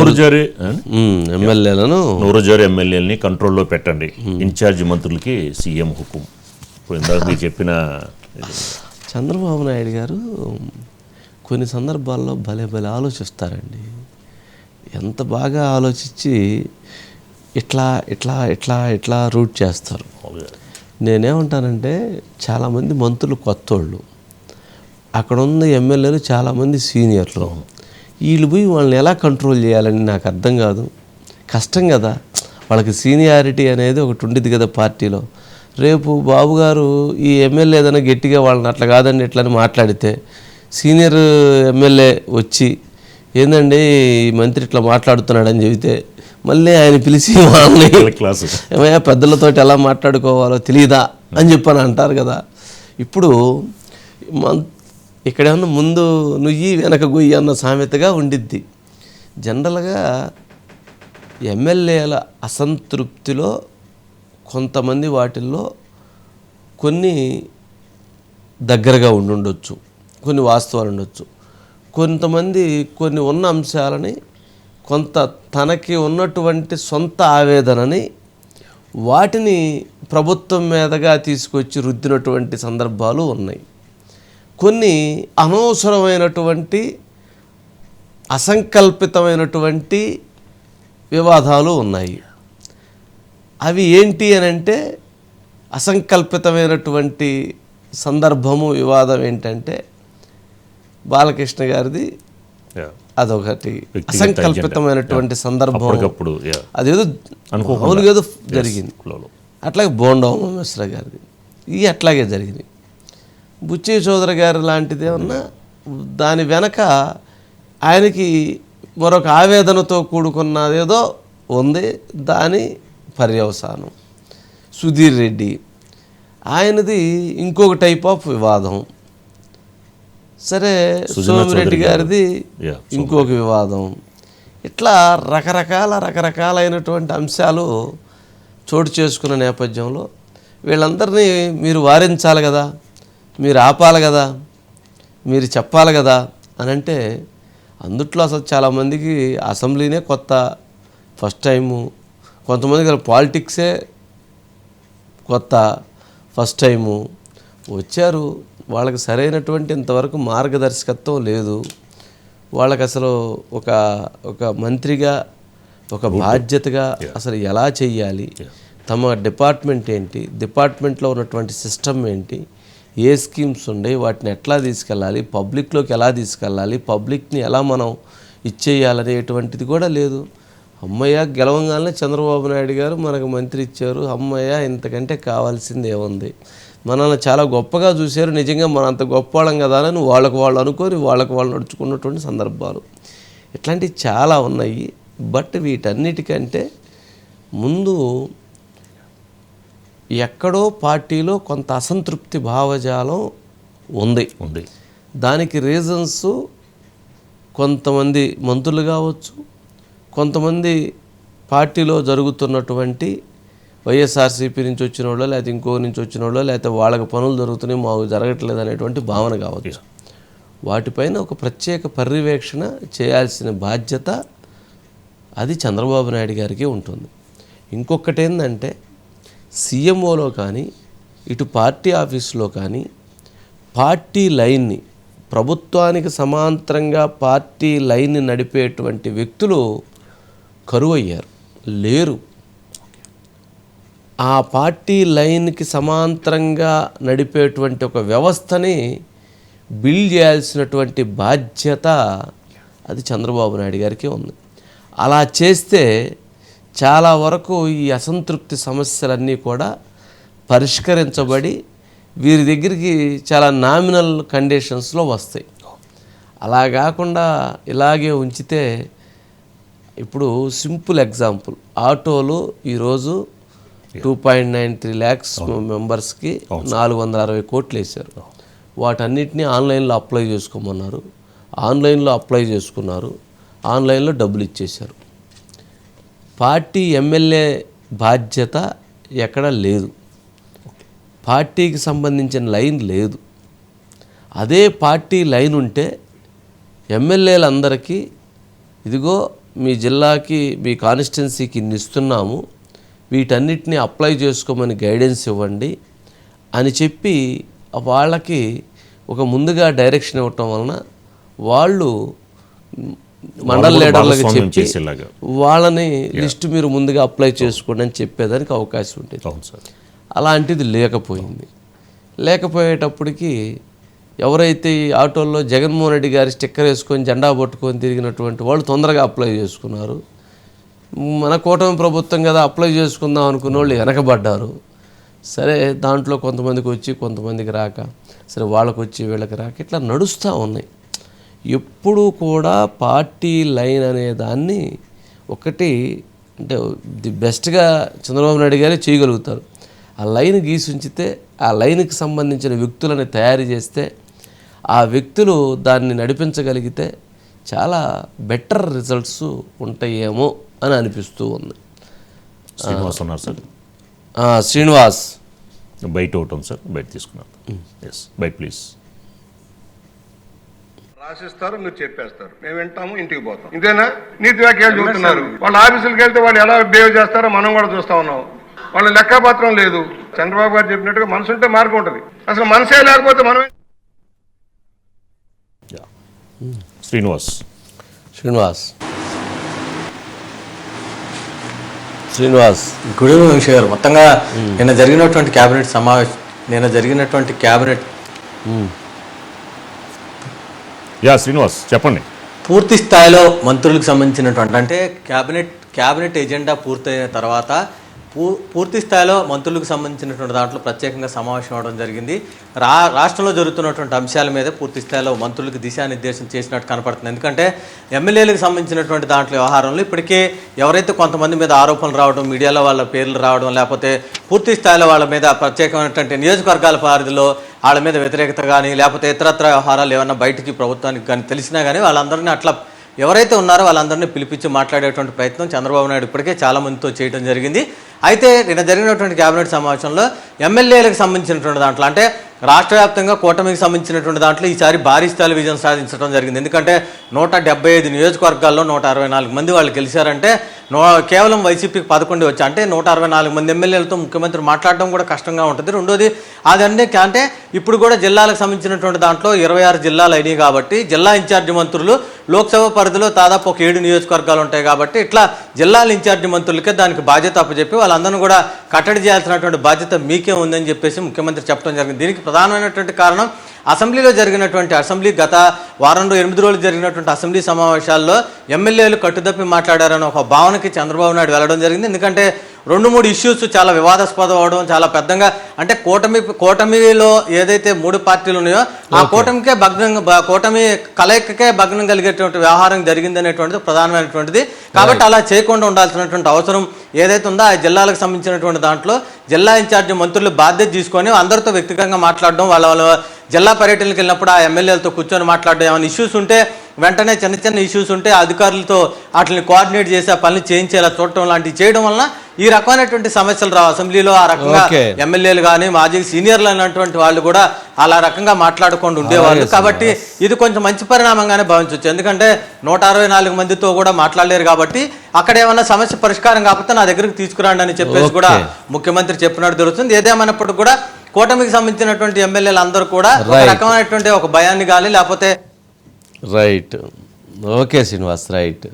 నూరు జోరి ఎమ్మెల్యేలను నూరు జోరి ఎమ్మెల్యేలని కంట్రోల్లో పెట్టండి. ఇన్ఛార్జ్ మంత్రులకి సీఎం హుకుం. ఇప్పుడు ఇందాక మీరు చెప్పిన. చంద్రబాబు నాయుడు గారు కొన్ని సందర్భాల్లో భలే భలే ఆలోచిస్తారండి. ఎంత బాగా ఆలోచించి ఇట్లా ఇట్లా ఇట్లా ఇట్లా రూట్ చేస్తారు. నేనేమంటానంటే చాలామంది మంత్రులు కొత్తోళ్ళు. అక్కడ ఉన్న ఎమ్మెల్యేలు చాలామంది సీనియర్లు. వీళ్ళు పోయి వాళ్ళని ఎలా కంట్రోల్ చేయాలని నాకు అర్థం కాదు. కష్టం కదా. వాళ్ళకి సీనియారిటీ అనేది ఒకటి ఉండేది కదా పార్టీలో. రేపు బాబు గారు ఈ ఎమ్మెల్యే ఏదైనా గట్టిగా వాళ్ళని అట్లా కాదండి ఇట్లా అని మాట్లాడితే సీనియర్ ఎమ్మెల్యే వచ్చి ఏందండి ఈ మంత్రి ఇట్లా మాట్లాడుతున్నాడని చెబితే మళ్ళీ ఆయన పిలిచి వాళ్ళని క్లాసు. ఏమయ్యా పెద్దలతో ఎలా మాట్లాడుకోవాలో తెలియదా అని చెప్పని అంటారు కదా. ఇప్పుడు ఇక్కడేమన్నా ముందు నుయ్యి వెనక గొయ్యి అన్న సామెతగా ఉండిద్ది. జనరల్గా ఎమ్మెల్యేల అసంతృప్తిలో కొంతమంది వాటిల్లో కొన్ని దగ్గరగా ఉండుండొచ్చు కొన్ని వాస్తవాలు ఉండొచ్చు. కొంతమంది కొన్ని ఉన్న అంశాలని కొంత తనకి ఉన్నటువంటి సొంత ఆవేదనని వాటిని ప్రభుత్వం మీదగా తీసుకొచ్చి రుద్దినటువంటి సందర్భాలు ఉన్నాయి. కొన్ని అనవసరమైనటువంటి అసంకల్పితమైనటువంటి వివాదాలు ఉన్నాయి. అవి ఏంటి అని అంటే అసంకల్పితమైనటువంటి సందర్భము వివాదం ఏంటంటే బాలకృష్ణ గారిది. అదొకటి. అసంకల్పితమైనటువంటి సందర్భం. అదేదో. మామూలుగా ఏదో జరిగింది. అట్లాగే బోండా ఉమామేశ్వర గారిది. ఇవి అట్లాగే జరిగినాయి బుచ్చి చౌదరి గారి లాంటిది ఏమన్నా? దాని వెనక ఆయనకి మరొక ఆవేదనతో కూడుకున్నదేదో ఉంది. దాని పర్యవసానం. సుధీర్ రెడ్డి. ఆయనది ఇంకొక టైప్ ఆఫ్ వివాదం. సరే సోమిరెడ్డి గారిది ఇంకొక వివాదం. ఇట్లా రకరకాల రకరకాలైనటువంటి అంశాలు చోటు చేసుకున్న నేపథ్యంలో వీళ్ళందరినీ మీరు వారించాలి కదా? మీరు ఆపాలి కదా మీరు చెప్పాలి కదా అని అంటే అందుట్లో అసలు చాలామందికి అసెంబ్లీనే కొత్త ఫస్ట్ టైము. కొంతమందికి అసలు పాలిటిక్సే కొత్త ఫస్ట్ టైము. వచ్చారు వాళ్ళకి సరైనటువంటి ఇంతవరకు మార్గదర్శకత్వం లేదు. వాళ్ళకి అసలు ఒక ఒక మంత్రిగా ఒక బాధ్యతగా అసలు ఎలా చెయ్యాలి? తమ డిపార్ట్మెంట్ ఏంటి? డిపార్ట్మెంట్లో ఉన్నటువంటి సిస్టమ్ ఏంటి? ఏ స్కీమ్స్ ఉన్నాయి వాటిని ఎట్లా తీసుకెళ్ళాలి? పబ్లిక్లోకి ఎలా తీసుకెళ్ళాలి? పబ్లిక్ని ఎలా మనం ఇచ్చేయాలనేటువంటిది కూడా లేదు. అమ్మయ్య గెలవంగానే చంద్రబాబు నాయుడు గారు మనకు మంత్రి ఇచ్చారు. అమ్మయ్య ఇంతకంటే కావాల్సింది ఏముంది? మనల్ని చాలా గొప్పగా చూశారు. నిజంగా మనం అంత గొప్పవాళ్ళం కదా అని వాళ్ళకు వాళ్ళు అనుకొని వాళ్ళకు వాళ్ళు నడుచుకున్నటువంటి సందర్భాలు. ఇట్లాంటివి చాలా ఉన్నాయి. బట్ వీటన్నిటికంటే ముందు ఎక్కడో పార్టీలో కొంత అసంతృప్తి భావజాలం ఉంది. ఉంది. దానికి రీజన్స్ కొంతమంది మంత్రులు కావచ్చు కొంతమంది పార్టీలో జరుగుతున్నటువంటి వైఎస్ఆర్సీపీ నుంచి వచ్చిన వాళ్ళు లేకపోతే ఇంకో నుంచి వచ్చిన వాళ్ళు లేకపోతే వాళ్ళకి పనులు జరుగుతున్నాయి మాకు జరగట్లేదు అనేటువంటి భావన కావచ్చు. వాటిపైన ఒక ప్రత్యేక పర్యవేక్షణ చేయాల్సిన బాధ్యత అది చంద్రబాబు నాయుడు గారికి ఉంటుంది. ఇంకొకటి ఏంటంటే సీఎంఓలో కానీ ఇటు పార్టీ ఆఫీసులో కానీ పార్టీ లైన్ని ప్రభుత్వానికి సమాంతరంగా పార్టీ లైన్ని నడిపేటువంటి వ్యక్తులు కరువయ్యారు లేరు. ఆ పార్టీ లైన్కి సమాంతరంగా నడిపేటువంటి ఒక వ్యవస్థని బిల్డ్ చేయాల్సినటువంటి బాధ్యత అది చంద్రబాబు నాయుడు గారికి ఉంది. అలా చేస్తే చాలా వరకు ఈ అసంతృప్తి సమస్యలన్నీ కూడా పరిష్కరించబడి వీరి దగ్గరికి చాలా నామినల్ కండిషన్స్లో వస్తాయి. అలా కాకుండా ఇలాగే ఉంచితే ఇప్పుడు సింపుల్ ఎగ్జాంపుల్. ఆటోలు ఈరోజు two point nine three lakhs మెంబర్స్కి నాలుగు వందల అరవై కోట్లు వేశారు వాటన్నిటిని ఆన్లైన్లో అప్లై చేసుకోమన్నారు. ఆన్లైన్లో అప్లై చేసుకున్నారు. ఆన్లైన్లో డబ్బులు ఇచ్చేశారు. పార్టీ ఎమ్మెల్యే బాధ్యత ఎక్కడ లేదు. పార్టీకి సంబంధించిన లైన్ లేదు. అదే పార్టీ లైన్ ఉంటే ఎమ్మెల్యేలందరికీ ఇదిగో మీ జిల్లాకి మీ కాన్స్టిట్యున్సీకి ఇన్ని ఇస్తున్నాము వీటన్నిటిని అప్లై చేసుకోమని గైడెన్స్ ఇవ్వండి అని చెప్పి వాళ్ళకి ఒక ముందుగా డైరెక్షన్ ఇవ్వటం వలన వాళ్ళు మండల లీడర్లకు చెప్పి. వాళ్ళని లిస్ట్ మీరు ముందుగా అప్లై చేసుకోండి అని చెప్పేదానికి అవకాశం ఉంటుంది అలాంటిది లేకపోయింది. లేకపోయేటప్పటికి ఎవరైతే ఈ ఆటోల్లో జగన్మోహన్ రెడ్డి గారి స్టిక్కర్ వేసుకొని జెండా పట్టుకొని తిరిగినటువంటి వాళ్ళు తొందరగా అప్లై చేసుకున్నారు. మన కూటమి ప్రభుత్వం కదా అప్లై చేసుకుందాం అనుకున్న వాళ్ళు వెనకబడ్డారు. సరే దాంట్లో కొంతమందికి వచ్చి కొంతమందికి రాక సరే వాళ్ళకి వచ్చి వీళ్ళకి రాక ఇట్లా నడుస్తూ ఉన్నాయి. ఎప్పుడు కూడా పార్టీ లైన్ అనే దాన్ని ఒకటి అంటే ది బెస్ట్గా చంద్రబాబు నాయుడు గారే చేయగలుగుతారు. ఆ లైన్ గీసి ఉంచితే ఆ లైన్కి సంబంధించిన వ్యక్తులని తయారు చేస్తే ఆ వ్యక్తులు దాన్ని నడిపించగలిగితే చాలా బెటర్ రిజల్ట్స్ ఉంటాయేమో అని అనిపిస్తూ ఉంది. శ్రీనివాస్ ఉన్నారు సార్. శ్రీనివాస్. బయట ఒకటి ఉంది సార్ బయట తీసుకున్నారు. ఎస్ బయట ప్లీజ్. రాసిస్తారు మీరు చెప్పేస్తారు. మేము వింటాము ఇంటికి పోతాం. ఇంతేనా? నీతి వ్యాఖ్యలు చూస్తున్నారు. వాళ్ళ ఆఫీసులకు వెళ్తే వాళ్ళు ఎలా బిహేవ్ చేస్తారో మనం కూడా చూస్తా ఉన్నాం. వాళ్ళ లెక్కపత్రం లేదు. చంద్రబాబు గారు చెప్పినట్టుగా మనసు ఉంటే మార్గం ఉంటుంది. అసలు మనసే లేకపోతే మనమే శ్రీనివాస్. శ్రీనివాస్. శ్రీనివాస్. గుడ్ ఈవినింగ్ వంశీ గారు మొత్తంగా నిన్న జరిగినటువంటి కేబినెట్ సమావేశం నిన్న జరిగినటువంటి కేబినెట్ యా శ్రీనివాస్ చెప్పండి. పూర్తి స్థాయిలో మంత్రులకు సంబంధించినటువంటి అంటే క్యాబినెట్ క్యాబినెట్ ఎజెండా పూర్తయిన తర్వాత పూ పూర్తి స్థాయిలో మంత్రులకు సంబంధించినటువంటి దాంట్లో ప్రత్యేకంగా సమావేశం అవడం జరిగింది. రా రాష్ట్రంలో జరుగుతున్నటువంటి అంశాల మీద పూర్తి స్థాయిలో మంత్రులకు దిశానిర్దేశం చేసినట్టు కనపడుతుంది. ఎందుకంటే ఎమ్మెల్యేలకు సంబంధించినటువంటి దాంట్లో వ్యవహారంలో ఇప్పటికే ఎవరైతే కొంతమంది మీద ఆరోపణలు రావడం మీడియాలో వాళ్ళ పేర్లు రావడం లేకపోతే పూర్తి స్థాయిలో వాళ్ళ మీద ప్రత్యేకమైనటువంటి నియోజకవర్గాల పరిధిలో వాళ్ళ మీద వ్యతిరేకత కానీ లేకపోతే ఇతరత్ర వ్యవహారాలు ఏమన్నా బయటికి ప్రభుత్వానికి కానీ తెలిసినా కానీ వాళ్ళందరినీ అట్లా ఎవరైతే ఉన్నారో వాళ్ళందరినీ పిలిపించి మాట్లాడేటువంటి ప్రయత్నం చంద్రబాబు నాయుడు ఇప్పటికే చాలా మందితో చేయడం జరిగింది. అయితే నిన్న జరిగినటువంటి కేబినెట్ సమావేశంలో ఎమ్మెల్యేలకు సంబంధించినటువంటి దాంట్లో అంటే రాష్ట్ర వ్యాప్తంగా కూటమికి సంబంధించినటువంటి దాంట్లో ఈసారి భారీ స్థాయిలో విజయం సాధించడం జరిగింది. ఎందుకంటే నూట డెబ్బై ఐదు నియోజకవర్గాల్లో నూట అరవై నాలుగు మంది వాళ్ళు గెలిచారంటే నో కేవలం వైసీపీకి పదకొండు వచ్చి అంటే నూట అరవై నాలుగు మంది ఎమ్మెల్యేలతో ముఖ్యమంత్రి మాట్లాడడం కూడా కష్టంగా ఉంటుంది. రెండోది అదన్నీ అంటే ఇప్పుడు కూడా జిల్లాలకు సంబంధించినటువంటి దాంట్లో ఇరవై ఆరు జిల్లాలు అయినాయి కాబట్టి జిల్లా ఇన్ఛార్జి మంత్రులు లోక్సభ పరిధిలో దాదాపు ఒక ఏడు నియోజకవర్గాలు ఉంటాయి కాబట్టి ఇట్లా జిల్లాల ఇన్ఛార్జి మంత్రులకే దానికి బాధ్యత అప్పచెప్పి వాళ్ళందరినీ కూడా కట్టడి చేయాల్సినటువంటి బాధ్యత మీకే ఉందని చెప్పేసి ముఖ్యమంత్రి చెప్పడం జరిగింది. దీనికి ప్రధానమైనటువంటి కారణం అసెంబ్లీలో జరిగినటువంటి అసెంబ్లీ గత వారం రోజు ఎనిమిది రోజులు జరిగినటువంటి అసెంబ్లీ సమావేశాల్లో ఎమ్మెల్యేలు కట్టుదప్పి మాట్లాడారని ఒక భావనకి చంద్రబాబు నాయుడు వెళ్ళడం జరిగింది. ఎందుకంటే రెండు మూడు ఇష్యూస్ చాలా వివాదాస్పదం అవడం చాలా పెద్దగా అంటే కూటమి కూటమిలో ఏదైతే మూడు పార్టీలు ఉన్నాయో ఆ కూటమికే భగ్నం కూటమి కలయికకే భగ్నం కలిగేటువంటి వ్యవహారం జరిగింది అనేటువంటిది ప్రధానమైనటువంటిది. కాబట్టి అలా చేయకుండా ఉండాల్సినటువంటి అవసరం ఏదైతే ఉందో ఆ జిల్లాలకు సంబంధించినటువంటి దాంట్లో జిల్లా ఇన్ఛార్జి మంత్రులు బాధ్యత తీసుకొని అందరితో వ్యక్తిగతంగా మాట్లాడడం వాళ్ళ వాళ్ళ జిల్లా పర్యటనకి వెళ్ళినప్పుడు ఆ ఎమ్మెల్యేలతో కూర్చొని మాట్లాడడం ఏమైనా ఇష్యూస్ ఉంటే వెంటనే చిన్న చిన్న ఇష్యూస్ ఉంటే అధికారులతో వాటిని కోఆర్డినేట్ చేసి ఆ పనులు చేయించేలా చూడటం లాంటివి చేయడం వలన ఈ రకమైనటువంటి సమస్యలు రావు. అసెంబ్లీలో ఆ రకంగా. ఎమ్మెల్యేలు కానీ మాజీ సీనియర్లు అన్నటువంటి వాళ్ళు కూడా అలా రకంగా మాట్లాడకుండా ఉండేవాళ్ళు. కాబట్టి ఇది కొంచెం మంచి పరిణామంగానే భావించవచ్చు ఎందుకంటే నూట అరవై నాలుగు మందితో కూడా మాట్లాడలేరు కాబట్టి అక్కడ ఏమన్నా సమస్య పరిష్కారం కాకపోతే నా దగ్గరికి తీసుకురండి అని చెప్పేసి కూడా. ముఖ్యమంత్రి చెప్పినట్టు తెలుస్తుంది. ఏదేమైనప్పటికీ కూడా కూటమికి సంబంధించినటువంటి ఎమ్మెల్యేలు అందరూ కూడా ఒక. రకమైనటువంటి ఒక భయాన్ని కానీ లేకపోతే రైట్ ఓకే శ్రీనివాస్. రైట్